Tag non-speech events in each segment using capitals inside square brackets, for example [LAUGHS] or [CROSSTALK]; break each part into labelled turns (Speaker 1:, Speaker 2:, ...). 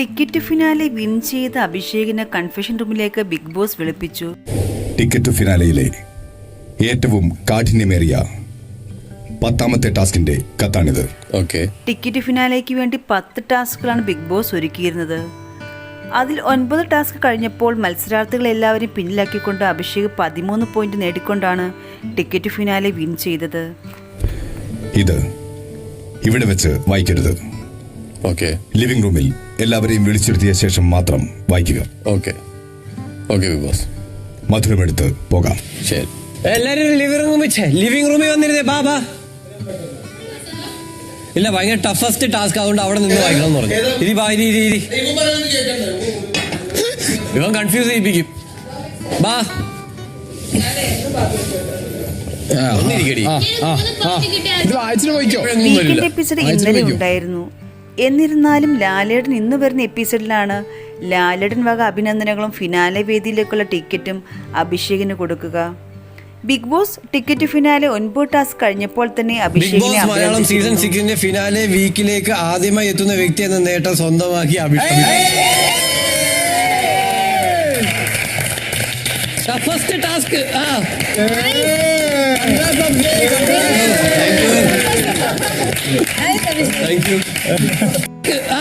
Speaker 1: Ticket finale win ചെയ്ത അഭിഷേകിനെ confession റൂമിലേക്ക് ബിഗ് ബോസ് വിളിപ്പിച്ചു.
Speaker 2: ടിക്കറ്റ് ഫിനാലയിലെ ഏറ്റവും കാഠിന്യമേറിയ പത്താമത്തെ ടാസ്കിന്റെ കത്താണിത്.
Speaker 3: ഓക്കെ.
Speaker 1: ടിക്കറ്റ് ഫിനാലേക്ക് വേണ്ടി പത്ത് ടാസ്കുകളാണ് ബിഗ് ബോസ് ഒരുക്കിയിരുന്നത്. അതിൽ ഒൻപത് ടാസ്ക് കഴിഞ്ഞപ്പോൾ മത്സരാർത്ഥികൾ എല്ലാവരും പിന്നിലാക്കിക്കൊണ്ട് അഭിഷേക് പതിമൂന്ന് പോയിന്റ് നേടിക്കൊണ്ടാണ് ടിക്കറ്റ് ഫിനാലെ വിൻ ചെയ്തത്.
Speaker 2: ഇത് ഇവിടെ വെച്ച് വായിക്കരുത്.
Speaker 3: ഓക്കെ
Speaker 2: ലിവിംഗ് റൂമിൽ എല്ലാവരെയും വിളിച്ചിരുത്തിയ ശേഷം മാത്രം വായിക്കുക.
Speaker 3: ഓക്കെ ഓക്കെ ബിഗ് ബോസ്
Speaker 2: മധുരമെടുത്ത് പോകാം.
Speaker 3: ശരി.
Speaker 4: എല്ലാരും ലിവിംഗ് റൂമിൽ ലിവിംഗ് റൂമിൽ വന്നിരുന്നേ ബാബാ. ഇല്ല ഭയങ്കര ടഫസ്റ്റ് ടാസ്ക് അതുകൊണ്ട് അവിടെ നിന്ന് വായിക്കണം എന്ന് പറഞ്ഞു. ഇരി ബാ ഇരി ഇരി ഇരി. ഇവൻ കൺഫ്യൂസ് ചെയ്യിപ്പിക്കും. ബാ.
Speaker 5: ഇത് വായിച്ചിട്ട് പോയിക്കോ
Speaker 1: ഇന്നലെ ഉണ്ടായിരുന്നു. എന്നിരുന്നാലും ലാലേട്ടൻ ഇന്ന് വരുന്ന എപ്പിസോഡിലാണ് ലാലേട്ടൻ വക അഭിനന്ദനങ്ങളും ഫിനാലെ വേദിയിലേക്കുള്ള ടിക്കറ്റും അഭിഷേകിന് കൊടുക്കുക. ബിഗ് ബോസ് ടിക്കറ്റ് ഫിനാലെ ഒൻപത് ടാസ്ക് കഴിഞ്ഞപ്പോൾ തന്നെ
Speaker 4: ബിഗ്
Speaker 1: അഭിഷേകിനെ
Speaker 4: ബോസ് മലയാളം സീസൺ. സിക്സിന്റെ ഫിനാലെ വീക്കിലേക്ക് ആദ്യമായി എത്തുന്ന വ്യക്തി എന്ന നേട്ടം സ്വന്തമാക്കി അഭിഷേക്. ഫസ്റ്റ് ടാസ്ക് ആ താങ്ക് യു ആ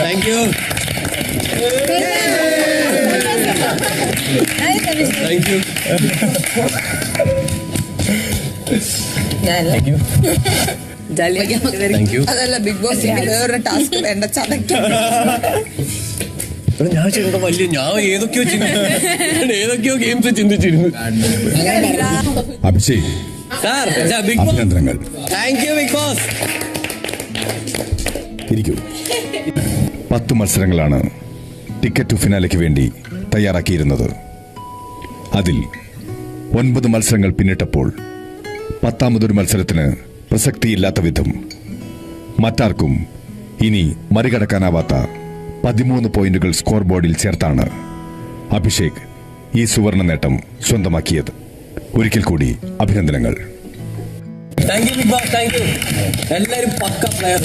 Speaker 4: Thank you. Thank you. Thank you.
Speaker 6: അതല്ല ബിഗ് ബോസ് വേറൊരു ടാസ്ക് വേണ്ട ചതയ്ക്ക്
Speaker 4: എടാ, ഞാൻ ചെയ്യേണ്ട വലിയ ഞാൻ ഏതൊക്കെയോ ഏതൊക്കെയോ ഗെയിംസ് ചിന്തിച്ചിരുന്നു
Speaker 2: അഭിഷേക്
Speaker 4: സാർ
Speaker 2: അഭിനന്ദനങ്ങൾ.
Speaker 4: താങ്ക് യു ബിഗ് ബോസ്
Speaker 2: ഇരിക്കൂ. പത്ത് മത്സരങ്ങളാണ് ടിക്കറ്റ് ടു ഫിനാലയ്ക്ക് വേണ്ടി തയ്യാറാക്കിയിരുന്നത്. അതിൽ ഒൻപത് മത്സരങ്ങൾ പിന്നിട്ടപ്പോൾ പത്താമതൊരു മത്സരത്തിന് പ്രസക്തിയില്ലാത്ത വിധം മറ്റാർക്കും ഇനി മറികടക്കാനാവാത്ത പതിമൂന്ന് പോയിന്റുകൾ സ്കോർ ബോർഡിൽ ചേർത്താണ് അഭിഷേക് ഈ സുവർണ നേട്ടം സ്വന്തമാക്കിയത്. ഒരിക്കൽ കൂടി അഭിനന്ദനങ്ങൾ.
Speaker 4: Thank you Bigg Boss thank you എല്ലാരും പക്ക പ്ലെയർ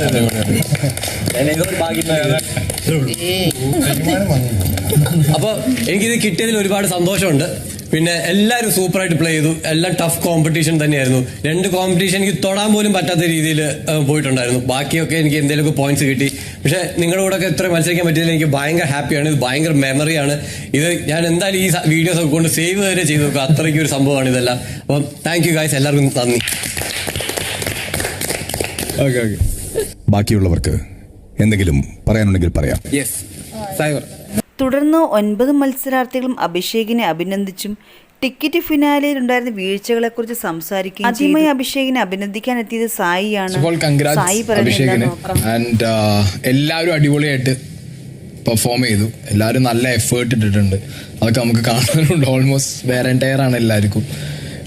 Speaker 4: അപ്പൊ എനിക്കിത് കിട്ടിയതിൽ ഒരുപാട് സന്തോഷമുണ്ട്. പിന്നെ എല്ലാവരും സൂപ്പറായിട്ട് പ്ലേ ചെയ്തു. എല്ലാം ടഫ് കോമ്പറ്റീഷൻ തന്നെയായിരുന്നു. രണ്ട് കോമ്പറ്റീഷൻ എനിക്ക് തൊടാൻ പോലും പറ്റാത്ത രീതിയിൽ പോയിട്ടുണ്ടായിരുന്നു. ബാക്കിയൊക്കെ എനിക്ക് എന്തെങ്കിലുമൊക്കെ പോയിന്റ്സ് കിട്ടി. പക്ഷെ നിങ്ങളുടെ കൂടെ ഒക്കെ ഇത്ര മത്സരിക്കാൻ പറ്റിയതിൽ എനിക്ക് ഭയങ്കര ഹാപ്പിയാണ് ഇത് ഭയങ്കര മെമ്മറിയാണ് ഇത് ഞാൻ എന്തായാലും ഈ വീഡിയോസ് ഒക്കെ കൊണ്ട് സേവ് വരെ ചെയ്തു നോക്കുക അത്രയ്ക്ക് ഒരു സംഭവമാണ് ഇതെല്ലാം. അപ്പം താങ്ക് യു ഗായ്സ് എല്ലാവർക്കും നന്ദി.
Speaker 5: ഓക്കെ ഓക്കെ
Speaker 2: ബാക്കിയുള്ളവർക്ക് എന്തെങ്കിലും പറയാനുണ്ടെങ്കിൽ പറയാം.
Speaker 5: യെസ് സൈബർ
Speaker 1: തുടർന്ന് ഒൻപത് മത്സരാർത്ഥികളും അഭിഷേകിനെ അഭിനന്ദിച്ചും ടിക്കറ്റ് ഫിനാലയിൽ ഉണ്ടായിരുന്ന വീഴ്ചകളെക്കുറിച്ച് സംസാരിക്കുകയും ആദ്യമായി അഭിഷേകിനെ അഭിനന്ദിക്കാൻ എത്തിയത് സായിയാണ് സായി
Speaker 5: അഭിഷേകിന്. ആൻഡ് എല്ലാവരും അടിപൊളിയായിട്ട് പെർഫോം ചെയ്തു. എല്ലാവരും നല്ല എഫേർട്ട് ഇട്ടിട്ടുണ്ട്. അതൊക്കെ നമുക്ക് കാണാനുണ്ട്. ഓൾമോസ്റ്റ് വേറെ ടയർ ആണ് എല്ലാവർക്കും.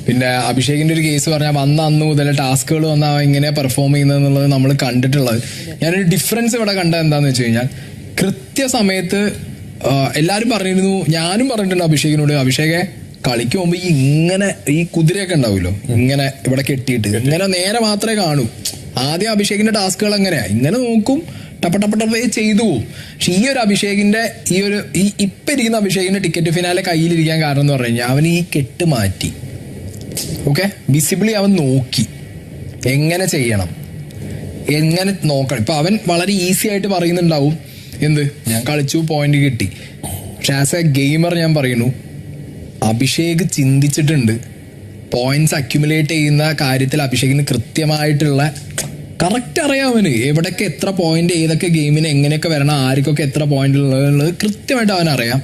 Speaker 5: പിന്നെ അഭിഷേകിന്റെ ഒരു കേസ് പറഞ്ഞാൽ വന്ന അന്ന് മുതൽ ടാസ്കുകൾ വന്ന എങ്ങനെ എങ്ങനെയാ പെർഫോം ചെയ്യുന്നത് എന്നുള്ളത് നമ്മൾ കണ്ടിട്ടുള്ളത്. ഞാനൊരു ഡിഫറൻസ് ഇവിടെ കണ്ടത് എന്താണെന്ന് വെച്ച് കഴിഞ്ഞാൽ കൃത്യസമയത്ത് ആ, എല്ലാവരും പറഞ്ഞിരുന്നു ഞാനും പറഞ്ഞിട്ടുണ്ട് അഭിഷേകിനോട്. അഭിഷേകെ കളിക്ക് പോകുമ്പോ ഈ ഇങ്ങനെ ഈ കുതിരയൊക്കെ ഉണ്ടാവുമല്ലോ. ഇങ്ങനെ ഇവിടെ കെട്ടിയിട്ട്. ഇങ്ങനെ നേരെ മാത്രമേ കാണൂ. ആദ്യം അഭിഷേകിന്റെ ടാസ്കുകൾ എങ്ങനെയാ ഇങ്ങനെ നോക്കും ടപ്പ ടപ്പ ചെയ്തു പോകും പക്ഷെ ഈ ഒരു അഭിഷേകിന്റെ ഈ ഒരു ഈ ഇപ്പൊ ഇരിക്കുന്ന അഭിഷേകിന്റെ ടിക്കറ്റ് ഫിനാലെ കയ്യിലിരിക്കാൻ കാരണം എന്ന് പറഞ്ഞു കഴിഞ്ഞാൽ അവൻ ഈ കെട്ട് മാറ്റി. ഓക്കെ? വിസിബിളി അവൻ നോക്കി. എങ്ങനെ ചെയ്യണം? എങ്ങനെ നോക്കണം? ഇപ്പൊ അവൻ വളരെ ഈസി ആയിട്ട് പറയുന്നുണ്ടാവും. എന്ത്? ഞാൻ കളിച്ചു പോയിന്റ് കിട്ടി. പക്ഷെ ആസ് എ ഗെയിമർ ഞാൻ പറയുന്നു അഭിഷേക് ചിന്തിച്ചിട്ടുണ്ട് പോയിന്റ്സ് അക്യുമുലേറ്റ് ചെയ്യുന്ന കാര്യത്തിൽ അഭിഷേകിന് കൃത്യമായിട്ടുള്ള കറക്റ്റ് അറിയാം അവന്. എവിടൊക്കെ എത്ര പോയിന്റ് ഏതൊക്കെ ഗെയിമിന് എങ്ങനെയൊക്കെ വരണം ആർക്കൊക്കെ എത്ര പോയിന്റ് ഉള്ളത് കൃത്യമായിട്ട് അവൻ അറിയാം.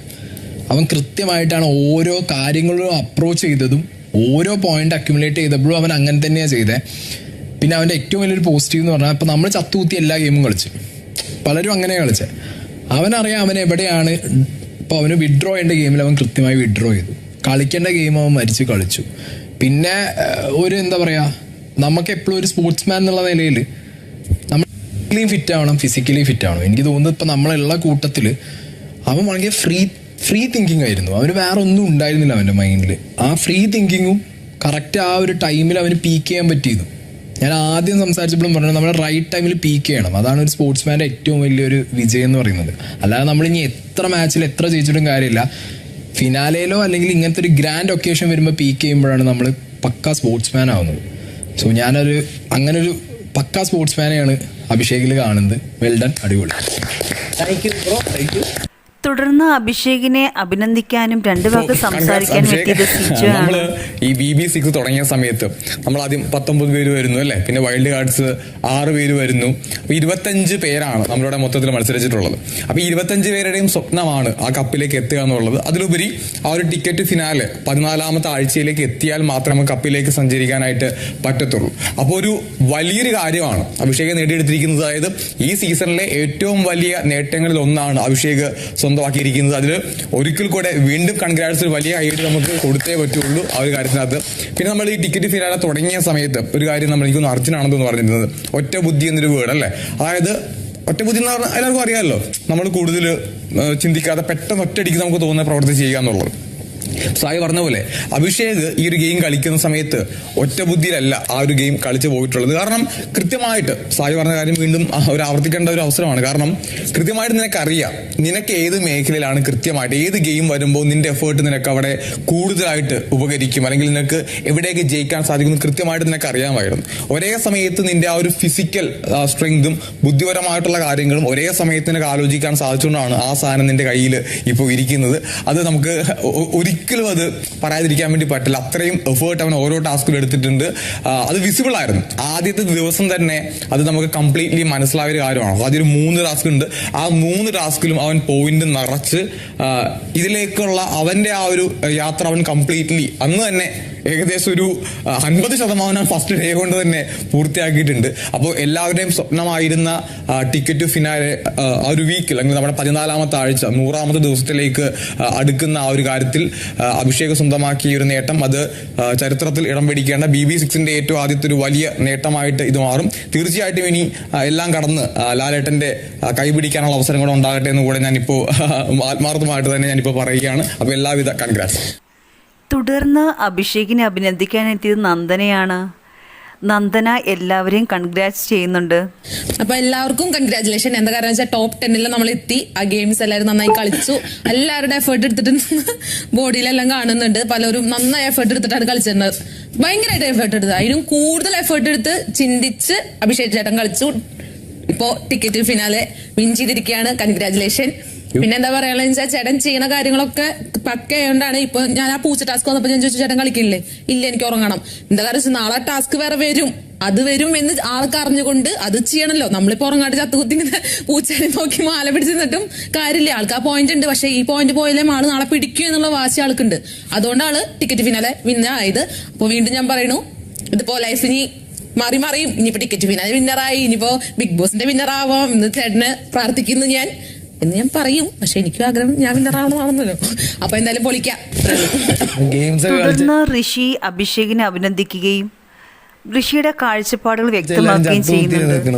Speaker 5: അവൻ കൃത്യമായിട്ടാണ് ഓരോ കാര്യങ്ങളും അപ്രോച്ച് ചെയ്തതും ഓരോ പോയിന്റ് അക്യുമുലേറ്റ് ചെയ്തപ്പോഴും അവൻ അങ്ങനെ തന്നെയാണ് ചെയ്തത് പിന്നെ അവന്റെ ഏറ്റവും വലിയൊരു പോസിറ്റീവ് എന്ന് പറഞ്ഞാൽ ഇപ്പം നമ്മൾ ചത്തുകൂത്തി എല്ലാ ഗെയിമും കളിച്ചു. പലരും അങ്ങനെ കളിച്ചത് അവനറിയാം അവൻ എവിടെയാണ്. ഇപ്പോൾ അവന് വിഡ്രോ ചെയ്യേണ്ട ഗെയിമിൽ അവൻ കൃത്യമായി വിഡ്രോ ചെയ്തു. കളിക്കേണ്ട ഗെയിം അവൻ മരിച്ച് കളിച്ചു. പിന്നെ ഒരു എന്താ പറയുക നമുക്ക് എപ്പോഴും ഒരു സ്പോർട്സ്മാൻ എന്നുള്ള നിലയിൽ നമ്മൾ ഫിസിക്കലി ഫിറ്റ് ആവണം ഫിസിക്കലി ഫിറ്റ് ആവണം. എനിക്ക് തോന്നുന്നു ഇപ്പം നമ്മളുള്ള കൂട്ടത്തിൽ അവൻ വളരെ ഫ്രീ ഫ്രീ തിങ്കിങ് ആയിരുന്നു. അവന് വേറെ ഒന്നും ഉണ്ടായിരുന്നില്ല അവന്റെ മൈൻഡിൽ ആ ഫ്രീ തിങ്കിങ്ങും കറക്റ്റ് ആ ഒരു ടൈമിൽ അവന് പീക്ക് ചെയ്യാൻ പറ്റിയതും ഞാൻ ആദ്യം സംസാരിച്ചപ്പോഴും പറഞ്ഞു നമ്മുടെ റൈറ്റ് ടൈമിൽ പീക്ക് ചെയ്യണം അതാണ് ഒരു സ്പോർട്സ്മാന്റെ ഏറ്റവും വലിയൊരു വിജയം എന്ന് പറയുന്നത്. അല്ലാതെ നമ്മൾ ഇനി എത്ര മാച്ചിൽ എത്ര ജയിച്ചിട്ടും കാര്യമില്ല. ഫിനാലയിലോ അല്ലെങ്കിൽ ഇങ്ങനത്തെ ഒരു ഗ്രാൻഡ് ഒക്കേഷൻ വരുമ്പോൾ പീക്ക് ചെയ്യുമ്പോഴാണ് നമ്മൾ പക്ക സ്പോർട്സ്മാൻ ആവുന്നത്. സോ ഞാനൊരു അങ്ങനെ ഒരു പക്ക സ്പോർട്സ്മാനെയാണ് അഭിഷേകിൽ കാണുന്നത്. വെൽ ഡൺ അടിപൊളി.
Speaker 4: Thank you bro thank you
Speaker 1: തുടർന്ന് അഭിഷേകിനെ അഭിനന്ദിക്കാനും രണ്ടു വാക്ക് സംസാരിക്കാനും എത്തിയത് സിജു നമ്മൾ
Speaker 7: ഈ ബി ബി സിക്സ് തുടങ്ങിയ സമയത്ത് നമ്മൾ ആദ്യം പത്തൊമ്പത് പേര് വരുന്നു അല്ലേ? പിന്നെ വൈൽഡ് കാർഡ്സ് ആറ് പേര് വരുന്നു. അപ്പൊ ഇരുപത്തഞ്ച് പേരാണ് നമ്മളിവിടെ മൊത്തത്തിൽ മത്സരിച്ചിട്ടുള്ളത്. അപ്പൊ ഇരുപത്തഞ്ച് പേരുടെയും സ്വപ്നമാണ് ആ കപ്പിലേക്ക് എത്തുക എന്നുള്ളത്. അതിലുപരി ആ ഒരു ടിക്കറ്റ് ഫിനാല് പതിനാലാമത്തെ ആഴ്ചയിലേക്ക് എത്തിയാൽ മാത്രമേ കപ്പിലേക്ക് സഞ്ചരിക്കാനായിട്ട് പറ്റത്തുള്ളൂ. അപ്പോൾ ഒരു വലിയൊരു കാര്യമാണ് അഭിഷേക് നേടിയെടുത്തിരിക്കുന്നത്. അതായത് ഈ സീസണിലെ ഏറ്റവും വലിയ നേട്ടങ്ങളിൽ ഒന്നാണ് അഭിഷേക് സ്വന്തമാക്കിയിരിക്കുന്നത് അതിൽ ഒരിക്കൽ കൂടെ വീണ്ടും കൺഗ്രാറ്റ്സ് ഒരു വലിയ ഐഡിയ നമുക്ക് കൊടുത്തേ പറ്റുള്ളൂ ആ ഒരു കാര്യത്തിനകത്ത്. പിന്നെ നമ്മൾ ഈ ടിക്കറ്റ് ഫിനാലെ തുടങ്ങിയ സമയത്ത് ഒരു കാര്യം നമ്മൾ എനിക്കൊന്ന് അർജുനാണെന്ന് പറഞ്ഞിരുന്നത്. ഒറ്റ ബുദ്ധി എന്നൊരു വേർഡ് അല്ലേ? അതായത് ഒറ്റ ബുദ്ധി എന്ന് പറഞ്ഞാൽ എല്ലാവർക്കും അറിയാമല്ലോ. നമ്മൾ കൂടുതൽ ചിന്തിക്കാതെ പെട്ടെന്ന് ഒറ്റയടിക്ക് നമുക്ക് തോന്നുന്ന പ്രവർത്തി ചെയ്യുക എന്നുള്ളത്. സായി പറഞ്ഞ പോലെ അഭിഷേക് ഈ ഒരു ഗെയിം കളിക്കുന്ന സമയത്ത് ഒറ്റ ബുദ്ധിയിലല്ല ആ ഒരു ഗെയിം കളിച്ചു പോയിട്ടുള്ളത്. കാരണം കൃത്യമായിട്ട് സായി പറഞ്ഞ കാര്യം വീണ്ടും ഒരു ആവർത്തിക്കേണ്ട ഒരു അവസരമാണ്. കാരണം കൃത്യമായിട്ട് നിനക്ക് അറിയാം നിനക്ക് ഏത് മേഖലയിലാണ് കൃത്യമായിട്ട് ഏത് ഗെയിം വരുമ്പോൾ നിന്റെ എഫേർട്ട് നിനക്ക് അവിടെ കൂടുതലായിട്ട് ഉപകരിക്കും അല്ലെങ്കിൽ നിനക്ക് എവിടെയൊക്കെ ജയിക്കാൻ സാധിക്കും കൃത്യമായിട്ട് നിനക്ക് അറിയാമായിരുന്നു ഒരേ സമയത്ത് നിന്റെ ആ ഒരു ഫിസിക്കൽ സ്ട്രെങ്തും ബുദ്ധിപരമായിട്ടുള്ള കാര്യങ്ങളും ഒരേ സമയത്ത് നിനക്ക് ആലോചിക്കാൻ സാധിച്ചുകൊണ്ടാണ് ആ സാധനം നിന്റെ കയ്യിൽ ഇപ്പോൾ ഇരിക്കുന്നത്. അത് നമുക്ക് ഒ- ഒരിക്കലും അത് പറയാതിരിക്കാൻ വേണ്ടി പറ്റില്ല. അത്രയും എഫേർട്ട് അവൻ ഓരോ ടാസ്കിലും എടുത്തിട്ടുണ്ട്. അത് വിസിബിൾ ആയിരുന്നു. ആദ്യത്തെ ദിവസം തന്നെ അത് നമുക്ക് കംപ്ലീറ്റ്ലി മനസ്സിലായ ഒരു കാര്യമാണ്. ഒരു മൂന്ന് ടാസ്ക് ഉണ്ട്. ആ മൂന്ന് ടാസ്കിലും അവൻ പോയിന്റ് നിറച്ച് ഇതിലേക്കുള്ള അവന്റെ ആ ഒരു യാത്ര അവൻ കംപ്ലീറ്റ്ലി അന്ന് തന്നെ ഏകദേശം ഒരു അൻപത് ശതമാനം ഫസ്റ്റ് ഡേ കൊണ്ട് തന്നെ പൂർത്തിയാക്കിയിട്ടുണ്ട്. അപ്പോൾ എല്ലാവരുടെയും സ്വപ്നമായിരുന്ന ടിക്കറ്റ് ഫിനാലെ ആ ഒരു വീക്കിൽ അല്ലെങ്കിൽ നമ്മുടെ പതിനാലാമത്തെ ആഴ്ച നൂറാമത്തെ ദിവസത്തിലേക്ക് അടുക്കുന്ന ആ ഒരു കാര്യത്തിൽ അഭിഷേക് സ്വന്തമാക്കിയ ഒരു നേട്ടം. അത് ചരിത്രത്തിൽ ഇടം പിടിക്കേണ്ട ബി ബി സിക്സിന്റെ ഏറ്റവും ആദ്യത്തെ ഒരു വലിയ നേട്ടമായിട്ട് ഇത് മാറും. തീർച്ചയായിട്ടും ഇനി എല്ലാം കടന്ന് ലാലേട്ടന്റെ കൈപിടിക്കാനുള്ള അവസരം കൂടെ ഉണ്ടാകട്ടെ എന്ന് കൂടെ ഞാനിപ്പോ ആത്മാർത്ഥമായിട്ട് തന്നെ ഞാനിപ്പോ പറയുകയാണ്. അപ്പോൾ എല്ലാവിധ കൺഗ്രാറ്റ്സ്
Speaker 1: തുടർന്ന് അഭിഷേകിനെ അഭിനന്ദിക്കാൻ അഭിനന്ദിക്കാനെത്തിയത് നന്ദനയാണ്. നന്ദന എല്ലാവരെയും കൺഗ്രാറ്റ്സ് ചെയ്യുന്നുണ്ട്.
Speaker 8: അപ്പൊ എല്ലാവർക്കും കൺഗ്രാറ്റുലേഷൻ എന്താ കാരണം വെച്ചാൽ ടോപ്പ് ടെന്നിൽ നമ്മൾ എത്തി. ആ ഗെയിംസ് എല്ലാവരും നന്നായി കളിച്ചു. എല്ലാവരുടെ എഫേർട്ട് എടുത്തിട്ട് ബോഡിയിലെല്ലാം [LAUGHS] കാണുന്നുണ്ട്. പലരും നന്നായി എഫേർട്ട് എടുത്തിട്ടാണ് കളിച്ചിരുന്നത്. ഭയങ്കരമായിട്ട് എഫേർട്ട് എടുത്തത്. അതിനും കൂടുതൽ എഫേർട്ട് എടുത്ത് ചിന്തിച്ച് അഭിഷേക് ചേട്ടൻ കളിച്ചു. ഇപ്പോ ടിക്കറ്റ് ഫിനാലെ വിൻ ചെയ്തിരിക്കുകയാണ്. കൺഗ്രാചുലേഷൻ പിന്നെ എന്താ പറയാനുള്ള വെച്ചാൽ ചേട്ടൻ ചെയ്യുന്ന കാര്യങ്ങളൊക്കെ പക്കയായോണ്ടാണ് ഇപ്പൊ ഞാൻ ആ പൂച്ച ടാസ്ക് വന്നപ്പോ ഞാൻ ചോദിച്ചു ചേട്ടൻ കളിക്കില്ലേ? ഇല്ല എനിക്ക് ഉറങ്ങണം. എന്താ കാര്യം നാളെ ടാസ്ക് വേറെ വരും. അത് വരും എന്ന് ആൾക്ക് അറിഞ്ഞുകൊണ്ട് അത് ചെയ്യണല്ലോ. നമ്മളിപ്പോ ഉറങ്ങാട്ട് കുത്തി പൂച്ചേനെ നോക്കി മാല പിടിച്ച് നിന്നിട്ടും കാര്യമില്ല. ആൾക്ക് ആ പോയിന്റ് ഉണ്ട്. പക്ഷെ ഈ പോയിന്റ് പോയാലേ ആൾ നാളെ പിടിക്കും എന്നുള്ള വാശി ആൾക്കുണ്ട്. അതുകൊണ്ടാണ് ടിക്കറ്റ് ഫിനാലെ വിന്നായത് അപ്പൊ വീണ്ടും ഞാൻ പറയണു ഇതിപ്പോ ഇനി മാറി മാറിയും. ഇനിയിപ്പോ ടിക്കറ്റ് ഫിനാലെ വിന്നറായി ഇനിയിപ്പോ ബിഗ് ബോസിന്റെ വിന്നർ ആവാം. എന്ന് ചേട്ടന് പ്രാർത്ഥിക്കുന്നു ഞാൻ. എന്ന് ഞാൻ പറയും. പക്ഷെ എനിക്കും ആഗ്രഹം ഞാൻ വിന്നറാവണമെന്നാണല്ലോ അപ്പൊ എന്തായാലും പൊളിക്കാം.
Speaker 1: തുടർന്ന് ഋഷി അഭിഷേകിനെ അഭിനന്ദിക്കുകയും ഋഷിയുടെ കാഴ്ചപ്പാടുകൾ വ്യക്തമാക്കുകയും ചെയ്യുന്നുണ്ട്.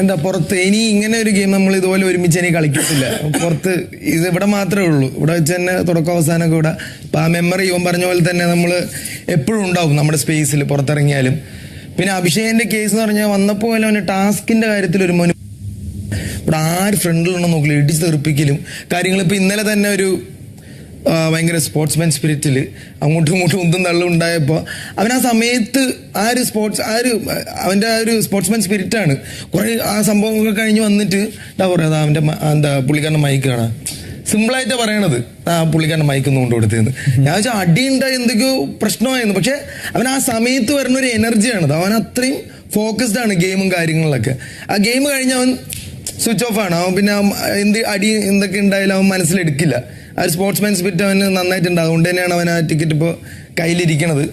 Speaker 9: എന്താ പുറത്ത് ഇനി ഇങ്ങനെ ഒരു ഗെയിം നമ്മൾ ഇതുപോലെ ഒരുമിച്ച് ഇനി കളിക്കത്തില്ല. പുറത്ത് ഇത് ഇവിടെ മാത്രമേ ഉള്ളൂ. ഇവിടെ വെച്ച് തന്നെ തുടക്കം അവസാനമൊക്കെ ഇവിടെ. ഇപ്പം ആ മെമ്മറി ഇവൻ പറഞ്ഞ പോലെ തന്നെ നമ്മൾ എപ്പോഴും ഉണ്ടാവും നമ്മുടെ സ്പേസിൽ പുറത്തിറങ്ങിയാലും. പിന്നെ അഭിഷേകിന്റെ കേസ് എന്ന് പറഞ്ഞാൽ വന്നപ്പോൾ അവന് ടാസ്കിന്റെ കാര്യത്തിൽ ഒരു മോന് ഇവിടെ ആര് ഫ്രണ്ടിലുണ്ടോ നോക്കില്ല ഇടിച്ച് തെറിപ്പിക്കലും കാര്യങ്ങൾ ഇപ്പൊ ഇന്നലെ തന്നെ ഒരു ഭയങ്കര സ്പോർട്സ്മാൻ സ്പിരിറ്റിൽ അങ്ങോട്ടും ഇങ്ങോട്ടും ഉന്തും തള്ളും ഉണ്ടായപ്പോൾ അവൻ ആ സമയത്ത് ആ ഒരു സ്പോർട്സ് ആ ഒരു അവന്റെ ആ ഒരു സ്പോർട്സ്മാൻ സ്പിരിറ്റാണ് കുറേ ആ സംഭവങ്ങളൊക്കെ കഴിഞ്ഞ് വന്നിട്ട് എന്താ പറയുക അവന്റെ മ- എന്താ പുള്ളിക്കാരന്റെ മൈക്കാണ് സിമ്പിളായിട്ടാണ് പറയണത്. ആ പുള്ളിക്കാരന്റെ മൈക്ക് കൊണ്ട് കൊടുത്തതെന്ന് ഞാൻ വെച്ചാൽ അടി ഉണ്ടായി എന്തൊക്കെയോ പ്രശ്നമായിരുന്നു. പക്ഷെ അവൻ ആ സമയത്ത് വരുന്ന ഒരു എനർജിയാണത് അവൻ അത്രയും ഫോക്കസ്ഡ് ആണ് ഗെയിമും കാര്യങ്ങളിലൊക്കെ. ആ ഗെയിം കഴിഞ്ഞ് അവൻ സ്വിച്ച് ഓഫ് ആണ്. അവൻ പിന്നെ എന്ത് അടി എന്തൊക്കെ ഉണ്ടായാലും അവൻ മനസ്സിലെടുക്കില്ല. ആ ഒരു സ്പോർട്സ്മാൻ സ്പിരിറ്റ് അവന് നന്നായിട്ടുണ്ട്. അതുകൊണ്ട് തന്നെയാണ് അവൻ ആ ടിക്കറ്റ് ഇപ്പോൾ കയ്യിലിരിക്കണത്.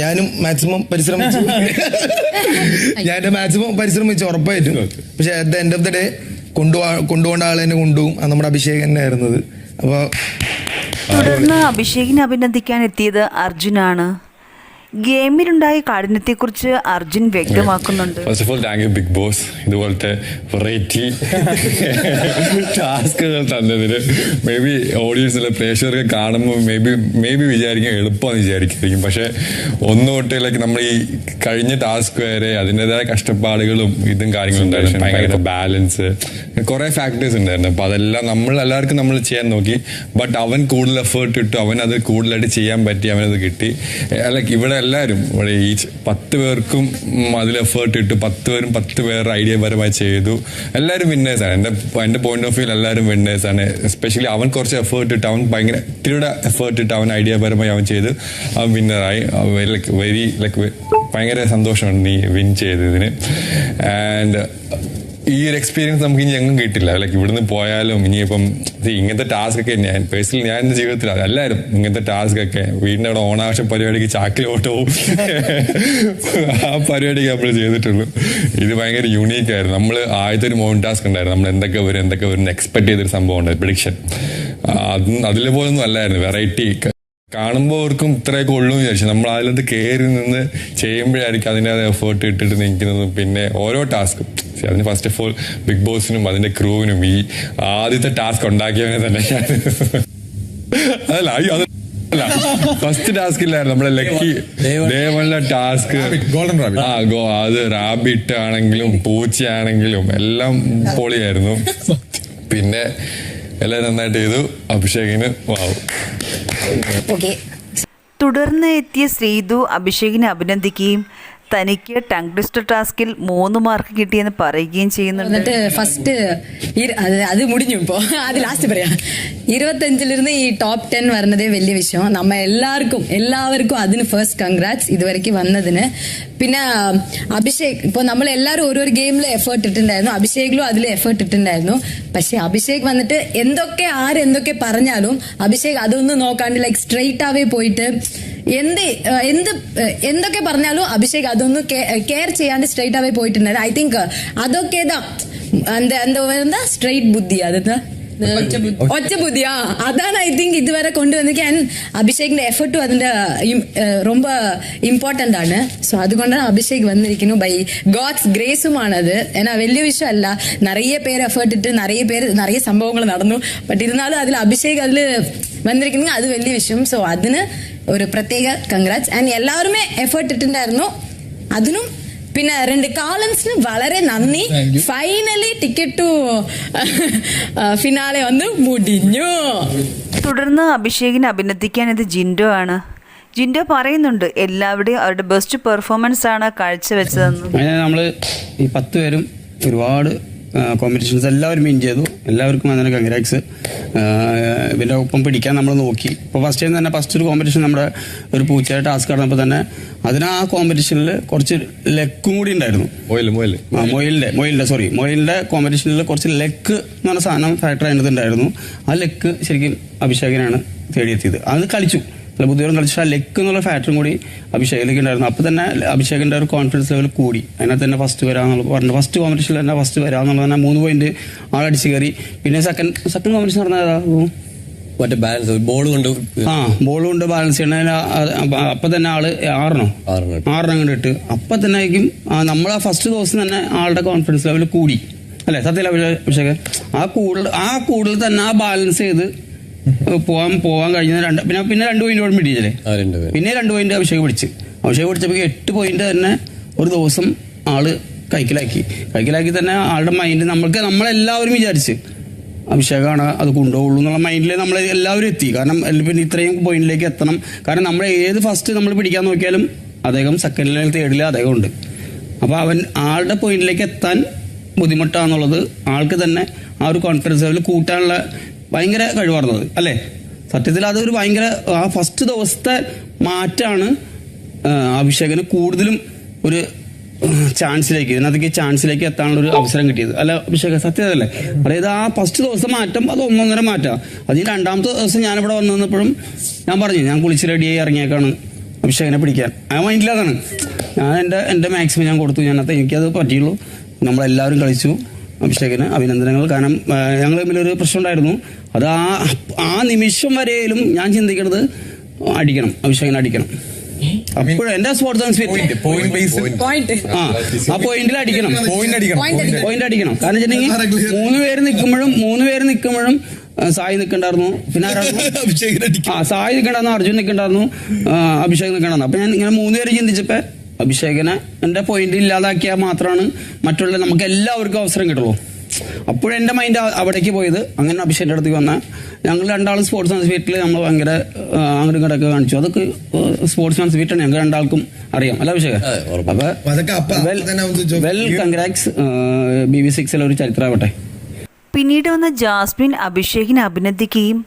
Speaker 9: ഞാനും മാക്സിമം പരിശ്രമിച്ചു. ഞാൻ മാക്സിമം പരിശ്രമിച്ചു ഉറപ്പായിട്ടും. പക്ഷെ at the end of the day കൊണ്ടുപോ കൊണ്ടുപോകേണ്ട ആൾ തന്നെ കൊണ്ടുപോകും. അത് നമ്മുടെ അഭിഷേക് തന്നെ ആയിരുന്നത്. അപ്പോൾ
Speaker 1: തുടർന്ന് അഭിഷേകിനെ അഭിനന്ദിക്കാൻ എത്തിയത് അർജുനാണ്. ഗെയിമിലുണ്ടായ കാഠിന്യത്തെക്കുറിച്ച് അർജുൻ വ്യക്തമാക്കുന്നുണ്ട്.
Speaker 3: First of all thank you Bigg Boss ഇതുപോലത്തെ വെറൈറ്റി ടാസ്കുകൾ [LAUGHS] തന്നതിന് മേ ബി ഓഡിയൻസിലെ പ്രേക്ഷകർക്ക് കാണുമ്പോൾ മേ ബി മേ ബി വിചാരിക്കും എളുപ്പമെന്ന് വിചാരിക്കും പക്ഷേ ഒന്ന് തൊട്ട് ലൈക്ക് നമ്മൾ ഈ കഴിഞ്ഞ ടാസ്ക് വരെ അതിന്റെതായ കഷ്ടപ്പാടുകളും ഇതും കാര്യങ്ങളും ഉണ്ടായിരുന്നു. ഭയങ്കര ബാലൻസ് കുറേ ഫാക്ടേഴ്സ് ഉണ്ടായിരുന്നു. അപ്പൊ അതെല്ലാം നമ്മൾ എല്ലാവർക്കും നമ്മൾ ചെയ്യാൻ നോക്കി. ബട്ട് അവൻ കൂടുതൽ എഫേർട്ട് ഇട്ടു അവൻ അത് കൂടുതലായിട്ട് ചെയ്യാൻ പറ്റി അവനത് കിട്ടി. ലൈക്ക് ഇവിടെ എല്ലാവരും ഇവിടെ ഈ പത്ത് പേർക്കും അതിൽ എഫേർട്ട് ഇട്ട് പത്ത് പേരും പത്ത് പേർ ഐഡിയ പരമായി ചെയ്തു. എല്ലാവരും വിന്നേഴ്സാണ് എന്റെ എന്റെ പോയിന്റ് ഓഫ് വ്യൂ എല്ലാവരും വിന്നേഴ്സാണ് എസ്പെഷ്യലി അവൻ കുറച്ച് എഫേർട്ട് ഇട്ട് അവൻ ഭയങ്കര ഇത്തിരിയുടെ എഫേർട്ട് ഇട്ട് അവൻ ഐഡിയ പരമായി അവൻ ചെയ്ത് അവൻ വിന്നറായി ലൈക്ക് വെരി ലൈക്ക് ഭയങ്കര സന്തോഷമാണ് നീ വിൻ ചെയ്തതിന്. ആൻഡ് ഈ ഒരു എക്സ്പീരിയൻസ് നമുക്ക് ഇനി എങ്ങും കിട്ടില്ല. ലൈക്ക് ഇവിടുന്ന് പോയാലും ഇനിയിപ്പം ഇങ്ങനത്തെ ടാസ്ക് ഒക്കെ ഞാൻ പേഴ്സണലി ഞാൻ എന്റെ ജീവിതത്തിൽ എല്ലാവരും ഇങ്ങനത്തെ ടാസ്ക് ഒക്കെ വീടിന്റെ അവിടെ ഓണാഘോഷ പരിപാടിക്ക് ചാക്കിലോട്ടവും ആ പരിപാടിക്ക് നമ്മൾ ചെയ്തിട്ടുള്ളൂ. ഇത് ഭയങ്കര യൂണീക്ക് ആയിരുന്നു. നമ്മൾ ആദ്യത്തെ ഒരു മോൺ ടാസ്ക് ഉണ്ടായിരുന്നു. നമ്മൾ എന്തൊക്കെ വരും എന്തൊക്കെ വരും എക്സ്പെക്ട് ചെയ്തൊരു സംഭവം ഉണ്ടായിരുന്നു പ്രഡിക്ഷൻ അത് അതിലെ പോലൊന്നും അല്ലായിരുന്നു. വെറൈറ്റി കാണുമ്പോൾ അവർക്കും ഇത്രയൊക്കെ ഉള്ളൂ വിചാരിച്ചു. നമ്മൾ അതിലത് കയറി നിന്ന് ചെയ്യുമ്പോഴായിരിക്കും അതിന്റെ എഫേർട്ട് ഇട്ടിട്ട് നിൽക്കുന്നതും. പിന്നെ ഓരോ ടാസ്കും അതിന് ഫസ്റ്റ് ഓഫ് ഓൾ ബിഗ് ബോസിനും അതിന്റെ ക്രൂവിനും ഈ ആദ്യത്തെ ടാസ്ക് ഉണ്ടാക്കിയവനെ തന്നെ ഞാൻ. അതല്ല അയ്യോ അത് അല്ല. ഫസ്റ്റ് ടാസ്ക് ഇല്ലായിരുന്നു. നമ്മളെ ലക്കി ദേവള്ള ടാസ്ക്
Speaker 7: ഗോൾഡൻ റാബിറ്റ്
Speaker 3: ആ ഗോ അത് റാബിറ്റ് ആണെങ്കിലും പൂച്ചയാണെങ്കിലും എല്ലാം പൊളിയായിരുന്നു. [LAUGHS] പിന്നെ എല്ലാം നന്നായിട്ട് ചെയ്തു. അഭിഷേകിന് വാവ്
Speaker 1: തുടർന്ന് എത്തിയ ശ്രീതു അഭിഷേകിനെ അഭിനന്ദിക്കുകയും തനിക്ക് ടങ് ട്വിസ്റ്റർ ടാസ്കിൽ മൂന്ന് മാർക്ക് കിട്ടിയെന്ന് പറയുകയും ചെയ്യുന്നുണ്ട്.
Speaker 10: എന്നിട്ട് ഫസ്റ്റ് അത് മുടിഞ്ഞു ഇപ്പോ. അത് ലാസ്റ്റ് പറയാം. ഇരുപത്തഞ്ചിലിരുന്ന് ഈ ടോപ്പ് ടെൻ വരുന്നതേ വലിയ വിഷയം. നമ്മ എല്ലാവർക്കും എല്ലാവർക്കും അതിന് ഫസ്റ്റ് കൺഗ്രാറ്റ്സ് ഇതുവരേക്ക് വന്നതിന്. പിന്നെ അഭിഷേക് ഇപ്പോൾ നമ്മൾ എല്ലാവരും ഓരോരോ ഗെയിമിൽ എഫേർട്ട് ഇട്ടിട്ടുണ്ടായിരുന്നു. അഭിഷേകിലും അതിൽ എഫേർട്ട് ഇട്ടിട്ടുണ്ടായിരുന്നു. പക്ഷെ അഭിഷേക് വന്നിട്ട് എന്തൊക്കെ ആരെന്തൊക്കെ പറഞ്ഞാലും അഭിഷേക് അതൊന്നും നോക്കാണ്ട് ലൈക്ക് സ്ട്രെയിറ്റ് ആവേ പോയിട്ട് എന്ത് എന്ത് എന്തൊക്കെ പറഞ്ഞാലും അഭിഷേക് അതൊന്നും കെയർ ചെയ്യാണ്ട് സ്ട്രെയിറ്റ് ആവേ പോയിട്ടുണ്ടായിരുന്നു ഐ തിങ്ക് അതൊക്കെ എന്താ എന്താ എന്താ സ്ട്രെയിറ്റ് ബുദ്ധി അതെന്താ? ഒറ്റ ബുദ്ധി ആ അതാണ് ഐ തിങ്ക് ഇതുവരെ കൊണ്ടുവന്നിരിക്കാൻ അഭിഷേകിന്റെ എഫർട്ടും അതിന്റെ ഇം- ഏഹ്, ரொம்ப ഇമ്പോർട്ടന്റ് ആണ് സോ അതുകൊണ്ടാണ് അഭിഷേക് വന്നിരിക്കുന്നു ബൈ ഗോഡ്സ് ഗ്രേസുമാണത് എന്നാ വലിയ വിഷയമല്ല നിറയെ പേര് എഫേർട്ട് ഇട്ട് നിറയെ പേര് നിറയെ സംഭവങ്ങൾ നടന്നു ബട്ട് ഇരുന്നാലും അതിൽ അഭിഷേക് അതിൽ വന്നിരിക്കുന്നത് അത് വലിയ വിഷയം സോ അതിന് ഒരു പ്രത്യേക കൺഗ്രാറ്റ്സ് ആൻഡ് എല്ലാവരുമേ എഫേർട്ട് ഇട്ടിട്ടുണ്ടായിരുന്നു അതിനും പിന്നെ രണ്ട് കാലംസിന് വളരെ നന്ദി. ഫൈനലി ടിക്കറ്റ് ടു ഫിനാലെ വന്ന് മുടിഞ്ഞു.
Speaker 1: തുടർന്ന് അഭിഷേകിനെ അഭിനന്ദിക്കാൻ ഇത് ജിൻഡോ ആണ്. ജിൻഡോ പറയുന്നുണ്ട് എല്ലാവരുടെയും അവരുടെ ബെസ്റ്റ് പെർഫോമൻസ് ആണ് കാഴ്ചവെച്ചതെന്ന്.
Speaker 11: അങ്ങനെ നമ്മൾ ഈ പത്ത് പേരും ഒരുപാട് കോമ്പറ്റീഷൻസ് എല്ലാവരും വിൻ ചെയ്തു. എല്ലാവർക്കും അതിന് കൺഗ്രാറ്റ്സ് ഇവരുടെ ഒപ്പം പിടിക്കാൻ നമ്മൾ നോക്കി. ഇപ്പോൾ ഫസ്റ്റ് ടൈം തന്നെ ഫസ്റ്റ് ഒരു കോമ്പറ്റീഷൻ നമ്മുടെ ഒരു പൂച്ചയുടെ ടാസ്ക് നടന്നപ്പോൾ തന്നെ അതിന് ആ കോമ്പറ്റീഷനിൽ കുറച്ച് ലെക്കും കൂടി ഉണ്ടായിരുന്നു. ആ മൊയിലിന്റെ മൊയിലിന്റെ സോറി മൊയിലിന്റെ കോമ്പറ്റീഷനിൽ കുറച്ച് ലെക്ക് എന്ന് പറഞ്ഞ സാധനം ഫാക്ടർ അതിനകത്തുണ്ടായിരുന്നു ആ ലെക്ക് ശരിക്കും അഭിഷേകനാണ് തേടിയെത്തിയത്. അത് കളിച്ചു. അല്ല ബുദ്ധിപരം കളിച്ചു ലെക്ക് എന്നുള്ള ഫാക്ടറും കൂടി അഭിഷേകിലേക്ക് ഉണ്ടായിരുന്നു. അപ്പോൾ തന്നെ അഭിഷേകിന്റെ ഒരു കോൺഫിഡൻസ് ലെവൽ കൂടി. അതിനകത്ത് തന്നെ ഫസ്റ്റ് വരാന്നുള്ള പറഞ്ഞു ഫസ്റ്റ് കോമ്പറ്റീഷനിൽ തന്നെ ഫസ്റ്റ് വരാന്നുള്ളത് തന്നെ മൂന്ന് പോയിന്റ് ആളടിച്ച് കയറി. പിന്നെ സെക്കൻഡ് സെക്കൻഡ് കോമ്പറ്റീഷൻ നടന്നതാ
Speaker 4: മറ്റേ ബാലൻസ് ബോൾ കൊണ്ട്
Speaker 11: ആ ബോൾ കൊണ്ട് ബാലൻസ് ചെയ്യണ. അപ്പൊ തന്നെ ആൾ ആറണോ
Speaker 4: ആറെണ്ണം
Speaker 11: കൊണ്ട് ഇട്ട്. അപ്പൊ തന്നെ ആയിരിക്കും നമ്മൾ ആ ഫസ്റ്റ് ദിവസം തന്നെ ആളുടെ കോൺഫിഡൻസ് ലെവൽ കൂടി. അല്ലെ? സത്യല്ല അഭിഷേക്? ആ കൂടുതൽ ആ കൂടുതൽ തന്നെ ആ ബാലൻസ് ചെയ്ത് പോവാൻ പോവാൻ കഴിഞ്ഞ രണ്ട് പിന്നെ പിന്നെ രണ്ട് പോയിന്റ് ഓടും
Speaker 4: പേര്
Speaker 11: പിന്നെ രണ്ട് പോയിന്റ് അഭിഷേക് പിടിച്ച്. അഭിഷേക് പിടിച്ചപ്പോൾ എട്ട് പോയിന്റ് തന്നെ ഒരു ദിവസം ആൾ കൈക്കലാക്കി. കൈക്കലാക്കി തന്നെ ആളുടെ മൈൻഡ് നമ്മൾക്ക് നമ്മളെല്ലാവരും വിചാരിച്ച് അഭിഷേകമാണ് അത് കൊണ്ടുപോകുള്ളൂ എന്നുള്ള മൈൻഡിൽ നമ്മൾ എല്ലാവരും എത്തി. കാരണം പിന്നെ ഇത്രയും പോയിന്റിലേക്ക് എത്തണം. കാരണം നമ്മൾ ഏത് ഫസ്റ്റ് നമ്മൾ പിടിക്കാൻ നോക്കിയാലും അദ്ദേഹം സെക്കൻഡ് ലെവൽ തേർഡിൽ അദ്ദേഹം ഉണ്ട്. അപ്പോൾ അവൻ ആളുടെ പോയിന്റിലേക്ക് എത്താൻ ബുദ്ധിമുട്ടാന്നുള്ളത് ആൾക്ക് തന്നെ ആ ഒരു കോൺഫിഡൻസ് ലെവൽ കൂട്ടാനുള്ള ഭയങ്കര കഴിവാർന്നത് അല്ലേ? സത്യത്തിൽ അതൊരു ഭയങ്കര ആ ഫസ്റ്റ് ദിവസത്തെ മാറ്റാണ് അഭിഷേകന് കൂടുതലും ഒരു ചാൻസിലേക്ക് ഇതിനകത്തേക്ക് ചാൻസിലേക്ക് എത്താനുള്ള ഒരു അവസരം കിട്ടിയത്. അല്ല അഭിഷേക സത്യതല്ലേ അതായത് ആ ഫസ്റ്റ് ദിവസം മാറ്റം അത് ഒന്നൊന്നര മാറ്റാം. അത് ഈ രണ്ടാമത്തെ ദിവസം ഞാനിവിടെ വന്നു നിന്നപ്പോഴും ഞാൻ പറഞ്ഞു ഞാൻ കുളിച്ച് റെഡിയായി ഇറങ്ങിയേക്കാണ് അഭിഷേകനെ പിടിക്കാൻ. ആ മൈൻഡിലതാണ് ഞാൻ എന്റെ എന്റെ മാക്സിമം ഞാൻ കൊടുത്തു. ഞാനത് എനിക്കത് പറ്റിയുള്ളൂ. നമ്മളെല്ലാവരും കളിച്ചു. അഭിഷേകിന് അഭിനന്ദനങ്ങൾ. കാരണം ഞങ്ങൾ തമ്മിലൊരു പ്രശ്നം ഉണ്ടായിരുന്നു. അത് ആ ആ നിമിഷം വരെയും ഞാൻ ചിന്തിക്കുന്നത് അടിക്കണം. അഭിഷേകിന് അടിക്കണം. അപ്പോഴും എന്റെ സ്പോർട്സ് ആൻഡ് സ്പിരിറ്റ് ആ പോയിന്റിൽ അടിക്കണം.
Speaker 7: പോയിന്റ് അടിക്കണം.
Speaker 11: കാരണം വെച്ചിട്ടുണ്ടെങ്കിൽ മൂന്ന് പേര് നിൽക്കുമ്പോഴും മൂന്ന് പേര് നിൽക്കുമ്പോഴും സായി നിൽക്കണ്ടായിരുന്നു. പിന്നെ ആ സായി നിൽക്കണ്ടായിരുന്നു അർജുൻ നിൽക്കണ്ടായിരുന്നു അഭിഷേക് നിൽക്കണ്ടായിരുന്നു. അപ്പൊ ഞാൻ ഇങ്ങനെ മൂന്ന് പേര് ചിന്തിച്ചപ്പോ അഭിഷേകനെ എന്റെ പോയിന്റ് ഇല്ലാതാക്കിയാൽ മാത്രമാണ് മറ്റുള്ള നമുക്ക് എല്ലാവർക്കും അവസരം കിട്ടുള്ളൂ. അപ്പോഴെന്റെ മൈൻഡ് അവിടേക്ക് പോയത്. അങ്ങനെ അഭിഷേകന്റെ അടുത്തേക്ക് വന്ന ഞങ്ങൾ രണ്ടാളും സ്പോർട്സ് മാൻ സ്വീറ്റിൽ നമ്മൾ ഭയങ്കര അങ്ങോട്ടും ഇങ്ങോട്ടൊക്കെ കാണിച്ചു. അതൊക്കെ സ്പോർട്സ് മാൻ സ്വീറ്റാണ് ഞങ്ങൾ രണ്ടാൾക്കും അറിയാം. അല്ല അഭിഷേക? വെൽ കൺഗ്രാക്സ് ബി ബി സിക്സിലെ ഒരു ചരിത്രമാവട്ടെ
Speaker 1: പിന്നീട് വന്ന ജാസ്മിൻ അഭിഷേകിനെ അഭിനന്ദിക്കുകയും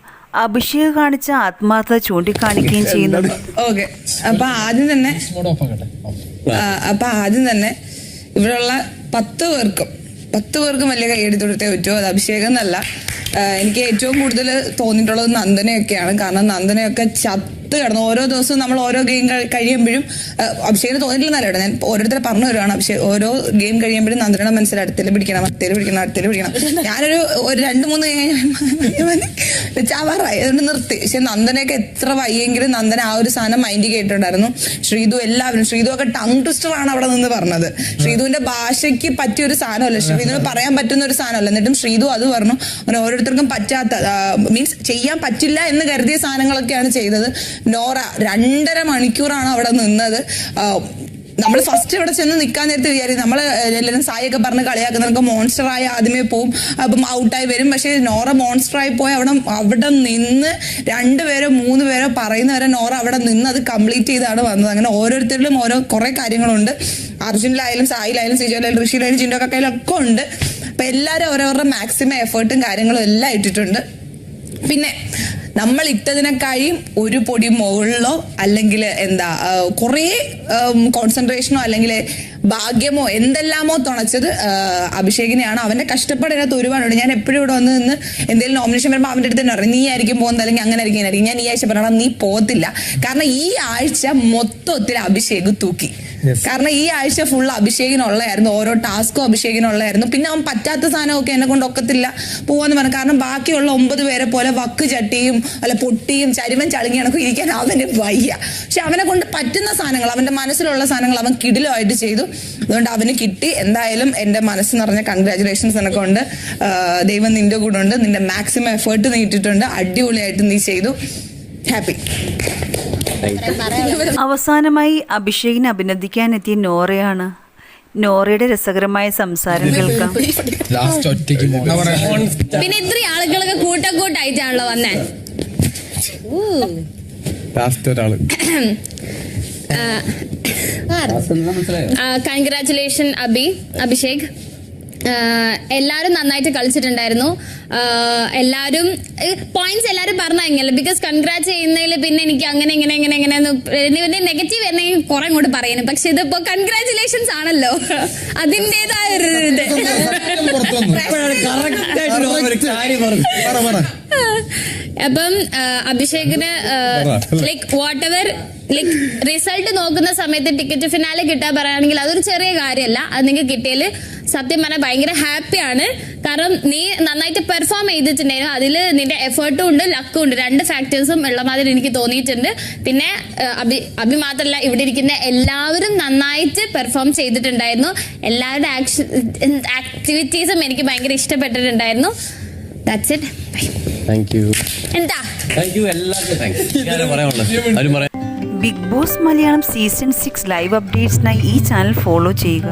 Speaker 1: അഭിഷേക് കാണിച്ച ആത്മാർത്ഥത ചൂണ്ടിക്കാണിക്കുകയും ചെയ്യുന്നത്.
Speaker 8: ഓക്കെ. അപ്പൊ ആദ്യം തന്നെ അപ്പൊ ആദ്യം തന്നെ ഇവിടെയുള്ള പത്ത് പേർക്കും പത്ത് പേർക്കും വലിയ കൈയടി കൊടുത്തേ പറ്റുമോ അത് അഭിഷേകം എന്നല്ല. എനിക്ക് ഏറ്റവും കൂടുതൽ തോന്നിയിട്ടുള്ളത് നന്ദനയൊക്കെയാണ്. കാരണം നന്ദനയൊക്കെ ചത്ത് കിടന്നു. ഓരോ ദിവസവും നമ്മൾ ഓരോ ഗെയിം കഴിയുമ്പോഴും അഭിഷേകിന് തോന്നിയിട്ടില്ലെന്നല്ല ഞാൻ ഓരോരുത്തരെ പറഞ്ഞു വരുവാണ് അഭിഷേക് ഓരോ ഗെയിം കഴിയുമ്പോഴും നന്ദനയുടെ മനസ്സിൽ അടുത്തിൽ പിടിക്കണം അടുത്തേൽ പിടിക്കണം അടുത്തേൽ പിടിക്കണം. ഞാനൊരു ഒരു രണ്ട് മൂന്ന് ഗെയിം ചാവാറായി. അതുകൊണ്ട് നിർത്തി. പക്ഷെ നന്ദനയൊക്കെ എത്ര വയ്യെങ്കിലും നന്ദന ആ ഒരു സാധനം മൈൻഡ് കേട്ടിട്ടുണ്ടായിരുന്നു. ശ്രീതു എല്ലാവരും ശ്രീതു ഒക്കെ ടങ് ട്വിസ്റ്റർ ആണ് അവിടെ നിന്ന് പറഞ്ഞത്. ശ്രീതുവിന്റെ ഭാഷയ്ക്ക് പറ്റിയ ഒരു സാധനമല്ല. ശ്രീതുവിന് പറയാൻ പറ്റുന്ന ഒരു സാധനമല്ല. എന്നിട്ടും ശ്രീതു അത് പറഞ്ഞു. അങ്ങനെ ഓരോരുത്തർക്കും പറ്റാത്ത മീൻസ് ചെയ്യാൻ പറ്റില്ല എന്ന് കരുതിയ സാധനങ്ങളൊക്കെയാണ് ചെയ്തത്. നോറ രണ്ടര മണിക്കൂറാണ് അവിടെ നിന്നത്. നമ്മൾ ഫസ്റ്റ് ഇവിടെ ചെന്ന് നിൽക്കാൻ നേരത്തെ വിചാരിച്ചു നമ്മൾ എല്ലാവരും സായൊക്കെ പറഞ്ഞ് കളിയാക്കുന്നവർക്ക് മോൺസ്റ്റർ ആയി ആദ്യമേ പോവും. അപ്പം ഔട്ടായി വരും. പക്ഷേ നോറ മോൺസ്റ്ററായി പോയി അവിടെ അവിടെ നിന്ന് രണ്ട് പേരോ മൂന്ന് പേരോ പറയുന്നവരെ നോറ അവിടെ നിന്ന് അത് കംപ്ലീറ്റ് ചെയ്താണ് വന്നത്. അങ്ങനെ ഓരോരുത്തരിലും ഓരോ കുറേ കാര്യങ്ങളുണ്ട്. അർജുനിലായാലും സായിലായാലും സിജോയിലായാലും ഋഷിയിലായാലും ചിന്തോ കക്കയിലൊക്കെ ഉണ്ട്. അപ്പം എല്ലാവരും അവരവരുടെ മാക്സിമം എഫേർട്ടും കാര്യങ്ങളും എല്ലാം ഇട്ടിട്ടുണ്ട്. പിന്നെ നമ്മൾ ഇട്ടതിനെക്കാളും ഒരു പൊടി മുകളിലോ അല്ലെങ്കിൽ എന്താ കുറേ കോൺസെൻട്രേഷനോ അല്ലെങ്കിൽ ഭാഗ്യമോ എന്തെല്ലാമോ തുണച്ചത് അഭിഷേകിനെയാണ്. അവന്റെ കഷ്ടപ്പാട് അതിനകത്ത് ഒരുപാടുണ്ട്. ഞാൻ എപ്പോഴും ഇവിടെ വന്ന് നിന്ന് എന്തെങ്കിലും നോമിനേഷൻ വരുമ്പോൾ അവന്റെ അടുത്ത് തന്നെ പറയും നീ ആയിരിക്കും പോകുന്നത് അല്ലെങ്കിൽ അങ്ങനെ ആയിരിക്കും ആയിരിക്കും. ഞാൻ ഈ ആഴ്ച പറയണം നീ പോകത്തില്ല. കാരണം ഈ ആഴ്ച മൊത്തത്തിൽ അഭിഷേക് തൂക്കി. കാരണം ഈ ആഴ്ച ഫുൾ അഭിഷേകിനുള്ളതായിരുന്നു. ഓരോ ടാസ്കും അഭിഷേകിനുള്ളതായിരുന്നു. പിന്നെ അവൻ പറ്റാത്ത സാധനമൊക്കെ എന്നെ കൊണ്ട് ഒക്കത്തില്ല പോവാന്ന് പറഞ്ഞു. കാരണം ബാക്കിയുള്ള ഒമ്പത് പേരെ പോലെ വക്ക് ചട്ടിയും അല്ല പൊട്ടിയും ചരിവൻ ചളുങ്ങി കണക്കും ഇരിക്കാൻ അവന് വയ്യ. പക്ഷെ അവനെ കൊണ്ട് പറ്റുന്ന സാധനങ്ങൾ അവന്റെ മനസ്സിലുള്ള സാധനങ്ങൾ അവൻ കിടിലമായിട്ട് ചെയ്തു. അതുകൊണ്ട് അവന് കിട്ടി. എന്തായാലും എന്റെ മനസ്സ് നിറഞ്ഞ കൺഗ്രാചുലേഷൻസ് എനക്കുണ്ട് ദൈവം നിന്റെ കൂടെ ഉണ്ട്. നിന്റെ മാക്സിമം എഫേർട്ട് നീ ഇട്ടിട്ടുണ്ട്. അടിപൊളിയായിട്ട് നീ ചെയ്തു. ഹാപ്പി
Speaker 1: അവസാനമായി അഭിഷേകിനെ അഭിനന്ദിക്കാൻ എത്തിയ നോറയാണ്. നോറയുടെ രസകരമായ സംസാരം കേൾക്കാം.
Speaker 12: പിന്നെ ഇത്ര ആളുകളൊക്കെ കൂട്ടക്കൂട്ടായിട്ടാണല്ലോ വന്നേ.
Speaker 7: ലാസ്റ്റ് ഒരാൾ. [CLEARS THROAT]
Speaker 12: കൺഗ്രാറ്റുലേഷൻ അബി അഭിഷേക്. ആ, എല്ലാരും നന്നായിട്ട് കളിച്ചിട്ടുണ്ടായിരുന്നു. എല്ലാവരും പോയിന്റ്സ് എല്ലാരും പറഞ്ഞല്ല ബിക്കോസ് കൺഗ്രാറ്റ് ചെയ്യുന്നതിൽ പിന്നെ എനിക്ക് അങ്ങനെ ഇങ്ങനെ ഇങ്ങനെ ഇങ്ങനെ ഇവന്റെ നെഗറ്റീവ് എന്നെങ്കിൽ കുറെ ഇങ്ങോട്ട് പറയുന്നു. പക്ഷെ ഇതിപ്പോ കൺഗ്രാറ്റുലേഷൻസ് ആണല്ലോ. അതിന്റെതായ ഒരു ഇത്. അപ്പം അഭിഷേകിന് like whatever like result നോക്കുന്ന സമയത്ത് ടിക്കറ്റ് ഫിനാലെ കിട്ടാൻ പറയുകയാണെങ്കിൽ അതൊരു ചെറിയ കാര്യമല്ല. അത് നിങ്ങൾക്ക് കിട്ടിയതിൽ സത്യം പറഞ്ഞാൽ ഭയങ്കര ഹാപ്പിയാണ് കാരണം നീ നന്നായിട്ട് പെർഫോം ചെയ്തിട്ടുണ്ടായിരുന്നു അതിൽ നിന്റെ എഫേർട്ടും ഉണ്ട് ലക്കും ഉണ്ട്. രണ്ട് ഫാക്ടേഴ്സും ഉള്ള മാതിരി എനിക്ക് തോന്നിയിട്ടുണ്ട്. പിന്നെ അഭി അഭി മാത്രമല്ല ഇവിടെ ഇരിക്കുന്ന എല്ലാവരും നന്നായിട്ട് പെർഫോം ചെയ്തിട്ടുണ്ടായിരുന്നു. എല്ലാവരുടെ ആക്ഷൻ ആക്ടിവിറ്റീസും എനിക്ക് ഭയങ്കര ഇഷ്ടപ്പെട്ടിട്ടുണ്ടായിരുന്നു. That's it bye
Speaker 4: thank you
Speaker 12: എന്താ?
Speaker 4: താങ്ക് യു എല്ലാവർക്കും
Speaker 1: Bigg Boss Malayalam season six live അപ്ഡേറ്റ്സിനായി ഈ ചാനൽ ഫോളോ ചെയ്യുക.